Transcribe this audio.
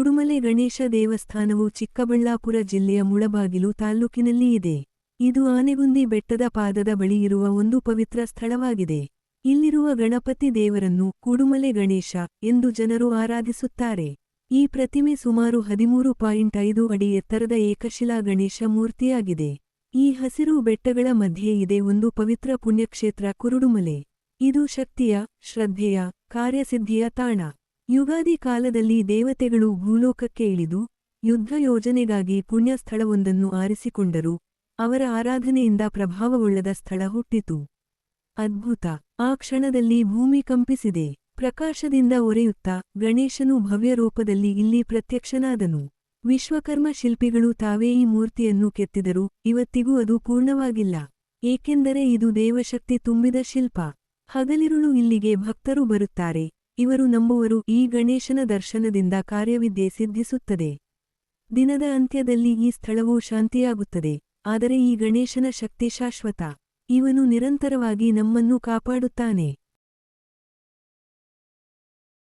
ಕುಡುಮಲೆ ಗಣೇಶ ದೇವಸ್ಥಾನವು ಚಿಕ್ಕಬಳ್ಳಾಪುರ ಜಿಲ್ಲೆಯ ಮುಳಬಾಗಿಲು ತಾಲ್ಲೂಕಿನಲ್ಲಿ ಇದೆ. ಇದು ಆನೆಗುಂದಿ ಬೆಟ್ಟದ ಪಾದದ ಬಳಿ ಇರುವ ಒಂದು ಪವಿತ್ರ ಸ್ಥಳವಾಗಿದೆ. ಇಲ್ಲಿರುವ ಗಣಪತಿ ದೇವರನ್ನು ಕುಡುಮಲೆ ಗಣೇಶ ಎಂದು ಜನರು ಆರಾಧಿಸುತ್ತಾರೆ. ಈ ಪ್ರತಿಮೆ ಸುಮಾರು ಹದಿಮೂರು ಪಾಯಿಂಟ್ ಐದು ಅಡಿ ಎತ್ತರದ ಏಕಶಿಲಾ ಗಣೇಶ ಮೂರ್ತಿಯಾಗಿದೆ. ಈ ಹಸಿರು ಬೆಟ್ಟಗಳ ಮಧ್ಯೆ ಇದೆ ಒಂದು ಪವಿತ್ರ ಪುಣ್ಯಕ್ಷೇತ್ರ ಕುರುಡುಮಲೆ. ಇದು ಶಕ್ತಿಯ, ಶ್ರದ್ಧೆಯ, ಕಾರ್ಯಸಿದ್ಧಿಯ ತಾಣ. ಯುಗಾದಿ ಕಾಲದಲ್ಲಿ ದೇವತೆಗಳು ಭೂಲೋಕಕ್ಕೆ ಇಳಿದು ಯುದ್ಧ ಯೋಜನೆಗಾಗಿ ಪುಣ್ಯ ಸ್ಥಳವೊಂದನ್ನು ಆರಿಸಿಕೊಂಡರು. ಅವರ ಆರಾಧನೆಯಿಂದ ಪ್ರಭಾವವುಳ್ಳದ ಸ್ಥಳ ಹುಟ್ಟಿತು. ಅದ್ಭುತ! ಆ ಕ್ಷಣದಲ್ಲಿ ಭೂಮಿ ಕಂಪಿಸಿದೆ. ಪ್ರಕಾಶದಿಂದ ಒರೆಯುತ್ತಾ ಗಣೇಶನು ಭವ್ಯ ರೂಪದಲ್ಲಿ ಇಲ್ಲಿ ಪ್ರತ್ಯಕ್ಷನಾದನು. ವಿಶ್ವಕರ್ಮ ಶಿಲ್ಪಿಗಳು ತಾವೇ ಈ ಮೂರ್ತಿಯನ್ನು ಕೆತ್ತಿದರು. ಇವತ್ತಿಗೂ ಅದು ಪೂರ್ಣವಾಗಿಲ್ಲ. ಏಕೆಂದರೆ ಇದು ದೇವಶಕ್ತಿ ತುಂಬಿದ ಶಿಲ್ಪ. ಹಗಲಿರುಳು ಇಲ್ಲಿಗೆ ಭಕ್ತರು ಬರುತ್ತಾರೆ. ಇವರು ನಂಬುವರು ಈ ಗಣೇಶನ ದರ್ಶನದಿಂದ ಕಾರ್ಯವಿದ್ಯೆ ಸಿದ್ಧಿಸುತ್ತದೆ. ದಿನದ ಅಂತ್ಯದಲ್ಲಿ ಈ ಸ್ಥಳವು ಶಾಂತಿಯಾಗುತ್ತದೆ. ಆದರೆ ಈ ಗಣೇಶನ ಶಕ್ತಿ ಶಾಶ್ವತ. ಇವನು ನಿರಂತರವಾಗಿ ನಮ್ಮನ್ನು ಕಾಪಾಡುತ್ತಾನೆ.